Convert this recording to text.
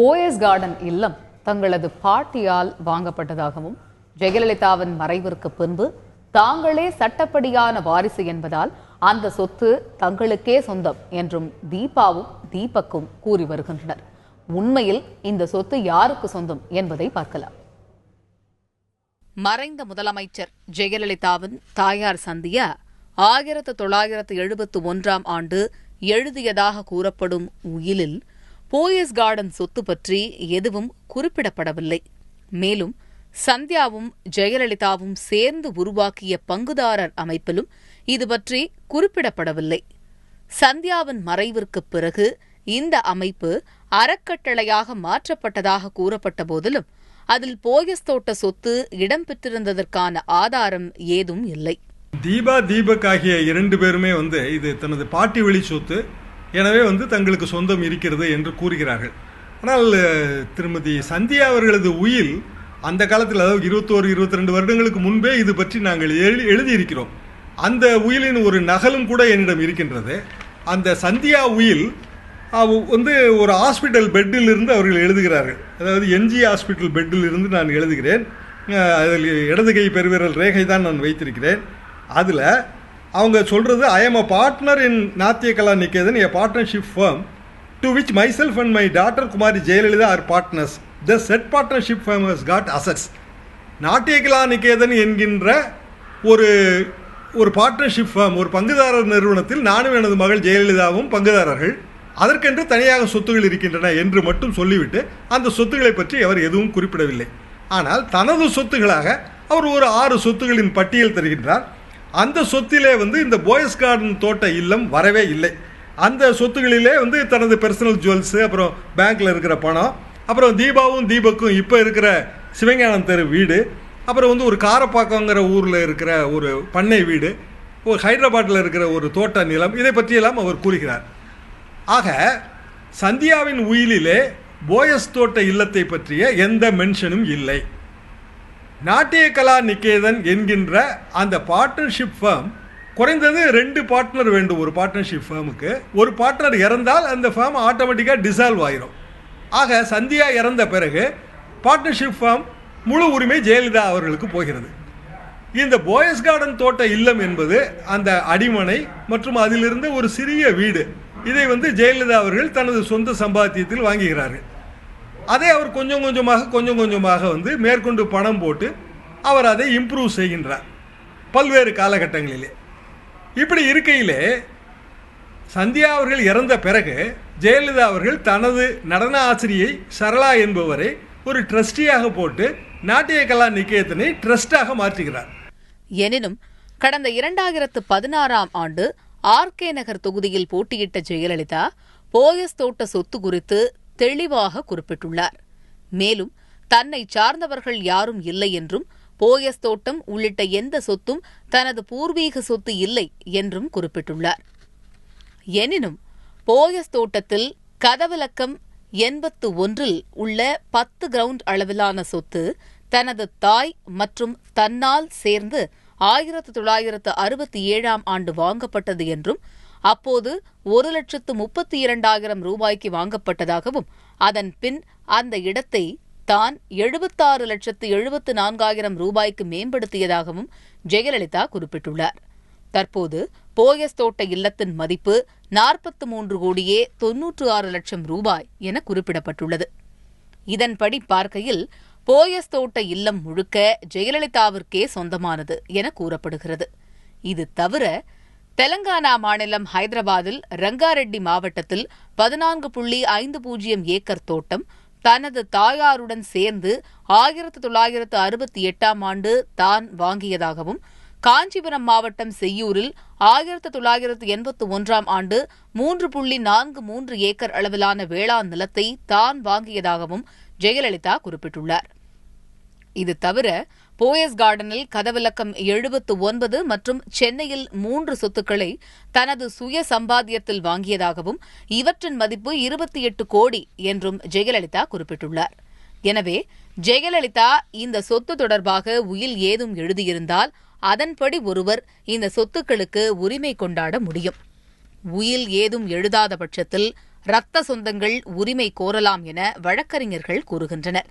OS garden இல்லம் தங்களது பாட்டியால் வாங்கப்பட்டதாகவும் ஜெயலலிதாவின் மறைவிற்கு பின்பு தாங்களே சட்டப்படியான வாரிசு என்பதால் அந்த சொத்து தங்களுக்கே சொந்தம் என்றும் தீபாவும் தீபக்கும் கூறி வருகின்றனர். உண்மையில் இந்த சொத்து யாருக்கு சொந்தம் என்பதை பார்க்கலாம். மறைந்த முதலமைச்சர் ஜெயலலிதாவின் தாயார் சந்தியா ஆயிரத்து தொள்ளாயிரத்து எழுபத்து ஒன்றாம் ஆண்டு எழுதியதாக கூறப்படும் உயிலில் போயஸ் கார்டன் சொத்து பற்றி எதுவும் குறிப்பிடப்படவில்லை. மேலும் சந்தியாவும் ஜெயலலிதாவும் சேர்ந்து உருவாக்கிய பங்குதாரர் அமைப்பிலும் இது பற்றி குறிப்பிடப்படவில்லை. சந்தியாவின் மறைவிற்கு பிறகு இந்த அமைப்பு அறக்கட்டளையாக மாற்றப்பட்டதாக கூறப்பட்ட போதிலும் அதில் போயஸ் தோட்ட சொத்து இடம்பெற்றிருந்ததற்கான ஆதாரம் ஏதும் இல்லை. தீபா தீபக் ஆகிய இரண்டு பேருமே வந்து இது தனது பாட்டி வழி சொத்து எனவே வந்து தங்களுக்கு சொந்தம் இருக்கிறது என்று கூறுகிறார்கள். ஆனால் திருமதி சந்தியா அவர்களது உயில் அந்த காலத்தில் அதாவது இருபத்தோரு இருபத்தி ரெண்டு வருடங்களுக்கு முன்பே இது பற்றி நாங்கள் எழு எழுதியிருக்கிறோம். அந்த உயிலின் ஒரு நகலும் கூட என்னிடம் இருக்கின்றது. அந்த சந்தியா உயில் வந்து ஒரு ஹாஸ்பிட்டல் பெட்டில் இருந்து அவர்கள் எழுதுகிறார்கள். அதாவது என்ஜி ஹாஸ்பிட்டல் பெட்டில் இருந்து நான் எழுதுகிறேன். அதில் இடது கை பெருவிரல் ரேகை தான் நான் வைத்திருக்கிறேன். அதில் அவங்க சொல்கிறது I am a partner in Natya Kala Niketan a partnership firm to which myself and my doctor Kumari Jayalalitha are partners the said partnership firm has got assets Natya Kala Niketan என்கின்ற ஒரு ஒரு partnership fame ஒரு பங்குதாரர் நிறுவனத்தில் நானும் எனது மகள் ஜெயலலிதாவும் பங்குதாரர்கள் அதற்கென்று தனியாக சொத்துகள் இருக்கின்றன என்று மட்டும் சொல்லிவிட்டு அந்த சொத்துக்களை பற்றி அவர் எதுவும் குறிப்பிடவில்லை. ஆனால் தனது சொத்துகளாக அவர் ஒரு ஆறு சொத்துகளின் பட்டியல் தருகின்றார். அந்த சொத்திலே வந்து இந்த போயஸ் கார்டன் தோட்ட இல்லம் வரவே இல்லை. அந்த சொத்துகளிலே வந்து தனது பர்சனல் ஜுவல்ஸு அப்புறம் பேங்க்கில் இருக்கிற பணம் அப்புறம் தீபாவும் தீபக்கும் இப்போ இருக்கிற சிவஞானம் தெரு வீடு அப்புறம் வந்து ஒரு காரப்பாக்கங்கிற ஊரில் இருக்கிற ஒரு பண்ணை வீடு ஒரு ஹைதராபாத்தில் இருக்கிற ஒரு தோட்ட நிலம் இதை பற்றியெல்லாம் அவர் கூறுகிறார். ஆக சந்தியாவின் உயிலிலே போயஸ் தோட்ட இல்லத்தை பற்றிய எந்த மென்ஷனும் இல்லை. நாட்டிய கலா நிகேதன் என்கின்ற அந்த பார்ட்னர்ஷிப் ஃபேம் குறைந்தது ரெண்டு பார்ட்னர் வேண்டும் ஒரு பார்ட்னர்ஷிப் ஃபேமுக்கு ஒரு பார்ட்னர் இறந்தால் அந்த ஃபேம் ஆட்டோமேட்டிக்காக டிசால்வ் ஆயிரும். ஆக சந்தியா இறந்த பிறகு பார்ட்னர்ஷிப் ஃபேம் முழு உரிமை ஜெயலலிதா அவர்களுக்கு போகிறது. இந்த போயஸ் கார்டன் தோட்ட இல்லம் என்பது அந்த அடிமனை மற்றும் அதிலிருந்து ஒரு சிறிய வீடு இதை வந்து ஜெயலலிதா அவர்கள் தனது சொந்த சம்பாத்தியத்தில் வாங்குகிறார்கள். அதை அவர் கொஞ்சம் கொஞ்சமாக கொஞ்சம் கொஞ்சமாக வந்து மேற்கொண்டு பணம் போட்டு அவர் அதை இம்ப்ரூவ் செய்கின்றார். பல்வேறு காலகட்டங்களிலே. இப்படி இருக்கையிலே சந்தியா அவர்கள் இறந்த பிறகு ஜெயலலிதா அவர்கள் தனது நடன ஆசிரியை சரளா என்பவரை ஒரு ட்ரஸ்டியாக போட்டு நாட்டிய கலா நிகேதனை ட்ரஸ்டாக மாற்றுகிறார். எனினும் கடந்த இரண்டாயிரத்து பதினாறாம் ஆண்டு ஆர்கே நகர் தொகுதியில் போட்டியிட்ட ஜெயலலிதா போயஸ் தோட்ட சொத்து குறித்து தெளிவாக குறிப்பிட்டுள்ளார். மேலும் தன்னை சார்ந்தவர்கள் யாரும் இல்லை என்றும் போயஸ் தோட்டம் உள்ளிட்ட எந்த சொத்தும் தனது பூர்வீக சொத்து இல்லை என்றும் குறிப்பிட்டுள்ளார். எனினும் போயஸ் தோட்டத்தில் கதவிலக்கம் எண்பத்து ஒன்றில் உள்ள பத்து கிரவுண்ட் அளவிலான சொத்து தனது தாய் மற்றும் தன்னால் சேர்ந்து ஆயிரத்து தொள்ளாயிரத்து அறுபத்தி ஏழாம் ஆண்டு வாங்கப்பட்டது என்றும் அப்போது ஒரு லட்சத்து முப்பத்தி இரண்டாயிரம் ரூபாய்க்கு வாங்கப்பட்டதாகவும் அதன் பின் அந்த இடத்தை தான் எழுபத்தாறு லட்சத்து எழுபத்து நான்காயிரம் ரூபாய்க்கு மேம்படுத்தியதாகவும் ஜெயலலிதா குறிப்பிட்டுள்ளார். தற்போது போயஸ் தோட்ட இல்லத்தின் மதிப்பு நாற்பத்து மூன்று கோடியே தொன்னூற்று ஆறு லட்சம் ரூபாய் என குறிப்பிடப்பட்டுள்ளது. இதன்படி பார்க்கையில் போயஸ் தோட்ட இல்லம் முழுக்க ஜெயலலிதாவிற்கே சொந்தமானது என கூறப்படுகிறது. இது தவிர தெலங்கானா மாநிலம் ஹைதராபாத்தில் ரங்காரெட்டி மாவட்டத்தில் பதினான்கு புள்ளி ஐந்து பூஜ்ஜியம் ஏக்கர் தோட்டம் தனது தாயாருடன் சேர்ந்து ஆயிரத்து தொள்ளாயிரத்து அறுபத்தி எட்டாம் ஆண்டு தான் வாங்கியதாகவும் காஞ்சிபுரம் மாவட்டம் செய்யூரில் ஆயிரத்து தொள்ளாயிரத்து எண்பத்து ஒன்றாம் ஆண்டு மூன்று புள்ளி நான்கு மூன்று ஏக்கர் அளவிலான வேளாண் நிலத்தை தான் வாங்கியதாகவும் ஜெயலலிதா குறிப்பிட்டுள்ளார். இது தவிர போயஸ் கார்டனில் கதவிலக்கம் எழுபத்து ஒன்பது மற்றும் சென்னையில் மூன்று சொத்துக்களை தனது சுய சம்பாத்தியத்தில் வாங்கியதாகவும் இவற்றின் மதிப்பு இருபத்தி எட்டு கோடி என்றும் ஜெயலலிதா குறிப்பிட்டுள்ளார். எனவே ஜெயலலிதா இந்த சொத்து தொடர்பாக உயில் ஏதும் எழுதியிருந்தால் அதன்படி ஒருவர் இந்த சொத்துக்களுக்கு உரிமை கொண்டாட முடியும். உயில் ஏதும் எழுதாத பட்சத்தில் இரத்த சொந்தங்கள் உரிமை கோரலாம் என வழக்கறிஞர்கள் கூறுகின்றனர்.